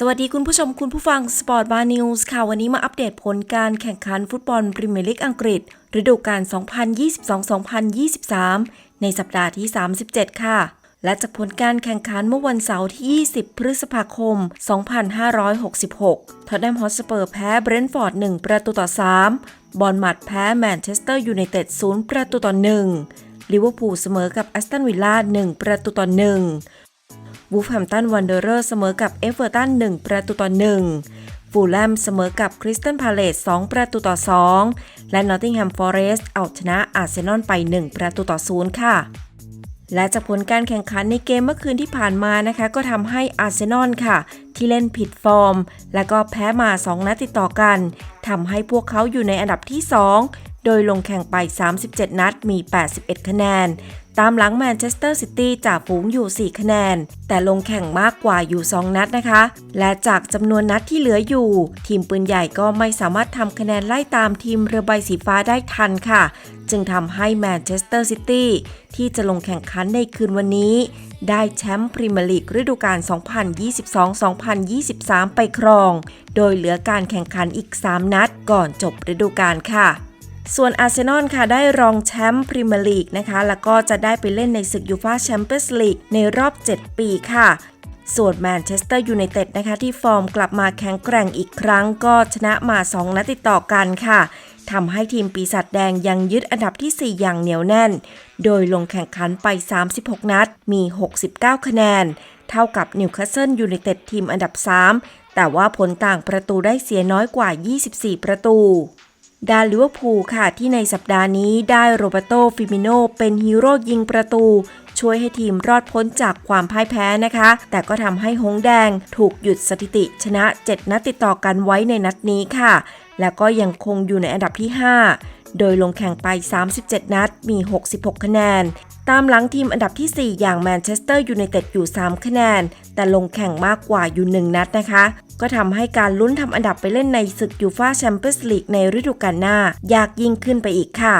สวัสดีคุณผู้ชมคุณผู้ฟังสปอร์ตบาร์นิวส์ค่ะ วันนี้มาอัปเดตผลการแข่งขันฟุตบอลพรีเมียร์ลีกอังกฤษ ฤดูกาล 2022-2023 ในสัปดาห์ที่ 37 ค่ะ และจากผลการแข่งขันเมื่อวันเสาร์ที่ 20 พฤษภาคม 2566 ทอตแนมฮอตสเปอร์แพ้เบรนท์ฟอร์ด 1 ประตูต่อ 3 บอลมัดแพ้แมนเชสเตอร์ยูไนเต็ด 0 ประตูต่อ 1ลิเวอร์พูลเสมอกับแอสตันวิลล่า 1 ประตูต่อ 1 วูฟแฮมตันวันเดอร์เสมอกับเอเวอร์ตัน1 ประตูต่อ1ฟูลแลมเสมอกับคริสตันพาเลส2ประตูต่อ 2 และนอตติงแฮมฟอเรสต์เอาชนะอาร์เซนอลไป 1 ประตูต่อ0ค่ะ และจากผลการแข่งขันในเกมเมื่อคืนที่ผ่านมานะคะ ก็ทำให้อาร์เซนอลค่ะ ที่เล่นผิดฟอร์ม และก็แพ้มา 2 นัดติดต่อกันทำให้พวกเขาอยู่ในอันดับที่ 2โดยลงแข่งไป 37 นัด มี 81 คะแนน ตามหลังแมนเชสเตอร์ซิตี้จากฝูงอยู่ 4 คะแนน แต่ลงแข่งมากกว่าอยู่ 2 นัดนะคะ และจากจำนวนนัดที่เหลืออยู่ ทีมปืนใหญ่ก็ไม่สามารถทำคะแนนไล่ตามทีมเรือใบสีฟ้าได้ทันค่ะ จึงทำให้แมนเชสเตอร์ซิตี้ที่จะลงแข่งขันในคืนวันนี้ ได้แชมป์พรีเมียร์ลีกฤดูกาล 2022-2023 ไปครอง โดยเหลือการแข่งขันอีก 3 นัดก่อนจบฤดูกาลค่ะ ส่วนอาร์เซนอลค่ะได้รองแชมป์พรีเมียร์ลีกนะคะ แล้วก็จะได้ไปเล่นในศึกยูฟ่าแชมเปี้ยนส์ลีกในรอบ 7 ปีค่ะส่วนแมนเชสเตอร์ยูไนเต็ดนะคะที่ฟอร์มกลับมาแข็งแกร่งอีกครั้งก็ชนะมา 2 นัดติดต่อกันค่ะทำให้ทีมปีศาจแดงยังยึดอันดับที่ 4 อย่างเหนียวแน่น โดยลงแข่งขันไป 36 นัด มี 69 คะแนน เท่ากับนิวคาสเซิลยูไนเต็ดทีมอันดับ 3 แต่ว่าผลต่างประตูได้เสียน้อยกว่า 24 ประตู ดานลิเวอร์พูลค่ะที่ในสัปดาห์นี้ได้โรเบโตฟิมิโนเป็นฮีโร่ยิงประตู ช่วยให้ทีมรอดพ้นจากความพ่ายแพ้นะคะ แต่ก็ทำให้หงแดงถูกหยุดสถิติชนะ 7 นัดติดต่อกันไว้ในนัดนี้ค่ะ แล้วก็ยังคงอยู่ในอันดับที่ 5 โดยลงแข่งไป 37 นัดมี 66 คะแนน ตามหลังทีมอันดับที่ 4 อย่างแมนเชสเตอร์ยูไนเต็ดอยู่ 3 คะแนน แต่ลงแข่งมากกว่าอยู่ 1 นัดนะคะ ก็ทำให้การลุ้นทำอันดับไปเล่นในศึกยูฟ่าแชมเปี้ยนส์ลีกในฤดูกาลหน้ายากยิ่งขึ้นไปอีกค่ะ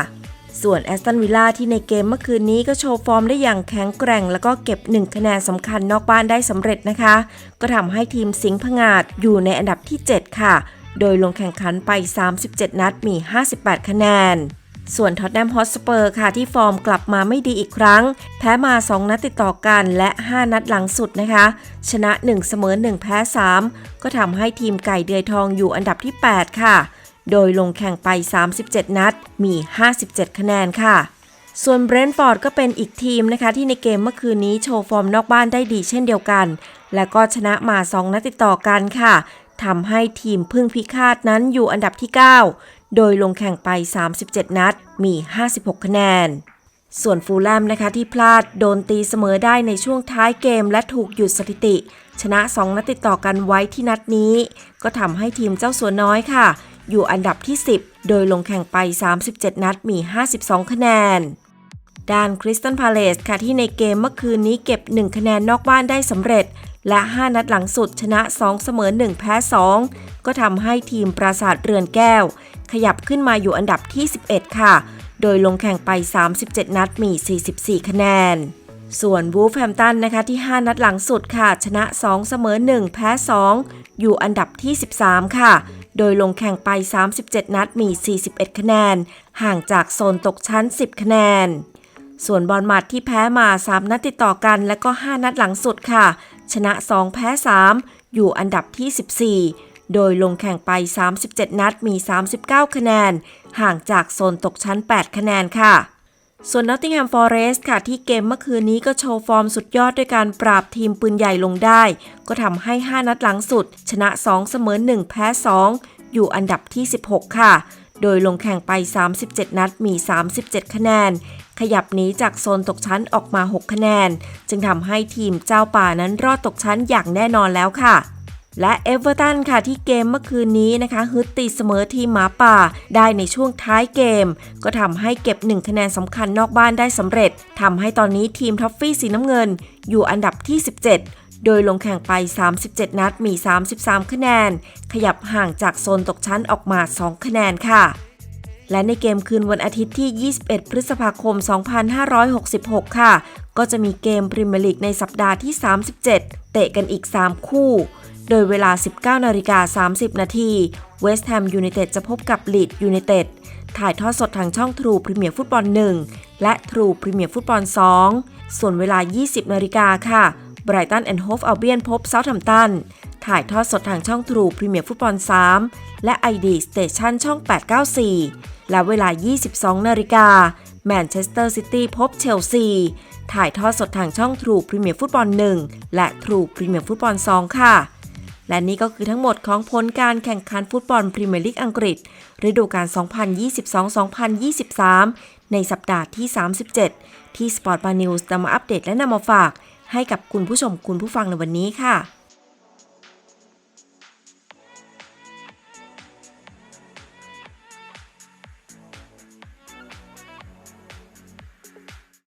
ส่วนแอสตันวิลล่าที่ในเกมเมื่อคืนนี้ก็โชว์ฟอร์มได้อย่างแข็งแกร่ง แล้วก็เก็บ 1 คะแนนสำคัญนอกบ้านได้สำเร็จนะคะ ก็ทำให้ทีมสิงห์พงาดอยู่ในอันดับที่ 7 ค่ะ โดยลงแข่งขันไป 37 นัดมี 58 คะแนน ส่วนท็อตแนมฮอตสเปอร์ค่ะที่ฟอร์มกลับมาไม่ดีอีกครั้ง แพ้มา 2 นัดติดต่อกันและ 5 นัดหลังสุดนะคะ ชนะ 1 เสมอ 1 แพ้ 3 ก็ทำให้ทีมไก่เดือยทองอยู่อันดับที่ 8 ค่ะ โดยลงแข่งไป 37 นัด มี 57 คะแนนค่ะ ส่วนเบรนท์ฟอร์ดก็เป็นอีกทีมนะคะ ที่ในเกมเมื่อคืนนี้โชว์ฟอร์มนอกบ้านได้ดีเช่นเดียวกัน และก็ชนะมา 2 นัดติดต่อกันค่ะทำให้ทีมพึ่งพิฆาตนั้นอยู่อันดับที่ 9 โดยลงแข่งไป 37 นัด มี 56 คะแนน ส่วนฟูลแลมนะคะที่พลาดโดนตีเสมอได้ในช่วงท้ายเกมและถูกหยุดสถิติ ชนะ 2 นัดติดต่อกันไว้ที่นัดนี้ ก็ทำให้ทีมเจ้าสัวน้อยค่ะ อยู่อันดับที่ 10 โดยลงแข่งไป 37 นัด มี 52 คะแนนด้านคริสตันพาเลสค่ะที่ในเกมเมื่อคืนนี้เก็บ 1 คะแนนนอกบ้านได้สำเร็จ และ 5 นัดหลังสุดชนะ 2 เสมอ 1 แพ้ 2 ก็ทำให้ทีมปราสาทเรือนแก้ว ขยับขึ้นมาอยู่อันดับที่ 11 ค่ะ โดยลงแข่งไป 37 นัดมี 44 คะแนน ส่วนวูฟแฮมตันนะคะที่ 5 นัดหลังสุดค่ะ ชนะ 2 เสมอ 1 แพ้ 2 อยู่อันดับที่ 13 ค่ะ โดยลงแข่งไป 37 นัดมี 41 คะแนน ห่างจากโซนตกชั้น 10 คะแนน ส่วนบอลมัดที่แพ้มา 3 นัดติดต่อกัน และก็ 5 นัดหลังสุดค่ะ ชนะ 2 แพ้ 3 อยู่อันดับที่ 14 โดยลงแข่งไป 37 นัดมี 39 คะแนน ห่างจากโซนตกชั้น 8 คะแนนค่ะ ส่วน Nottingham Forest ค่ะที่เกมเมื่อคืนนี้ก็โชว์ฟอร์มสุดยอดด้วยการปราบทีมปืนใหญ่ลงได้ ก็ทำให้ 5 นัดหลังสุด ชนะ 2 เสมอ 1 แพ้ 2 อยู่อันดับที่ 16 ค่ะโดยลงแข่งไป 37 นัด มี 37 คะแนน ขยับหนีจากโซนตกชั้นออกมา 6 คะแนน จึงทำให้ทีมเจ้าป่านั้นรอดตกชั้นอย่างแน่นอนแล้วค่ะและเอเวอร์ตันค่ะที่เกมเมื่อคืนนี้นะคะฮึดตีเสมอทีมหมาป่าได้ในช่วงท้ายเกม ก็ทำให้เก็บ 1 คะแนนสำคัญนอกบ้านได้สำเร็จทำให้ตอนนี้ทีมท็อฟฟี่สีน้ำเงิน อยู่อันดับที่ 17 โดยลงแข่งไป 37 นัดมี 33 คะแนน ขยับห่างจากโซนตกชั้นออกมา 2 คะแนนค่ะ และในเกมคืนวันอาทิตย์ที่ 21 พฤษภาคม 2566 ค่ะ ก็จะมีเกมพรีเมียร์ลีกในสัปดาห์ที่ 37 เตะกันอีก 3 คู่ โดยเวลา 19นาฬิกา30 นาทีเวสต์แฮมยูไนเต็ดจะพบกับลีดยูไนเต็ดถ่ายทอดสดทางช่องทรูพรีเมียร์ฟุตบอล 1 และทรูพรีเมียร์ฟุตบอล 2 ส่วนเวลา 20 นาฬิกาค่ะไบรตันแอนด์โฮฟอัลเบียนพบเซาท์แฮมป์ตัน ถ่ายทอดสดทางช่องทรูพรีเมียร์ฟุตบอล 3 และ ID Station ช่อง 894 และเวลา 22 นาฬิกาแมนเชสเตอร์ซิตี้พบเชลซี ถ่ายทอดสดทางช่องทรูพรีเมียร์ฟุตบอล 1 และทรูพรีเมียร์ฟุตบอล 2 ค่ะ และนี่ก็คือทั้งหมดของผลการแข่งขันฟุตบอลพรีเมียร์ลีกอังกฤษ ฤดูกาล 2022-2023 ในสัปดาห์ที่ 37 ที่ Sport Bar News นำมาอัปเดตและนำมาฝาก ให้กับคุณผู้ชมคุณผู้ฟังในวันนี้ค่ะ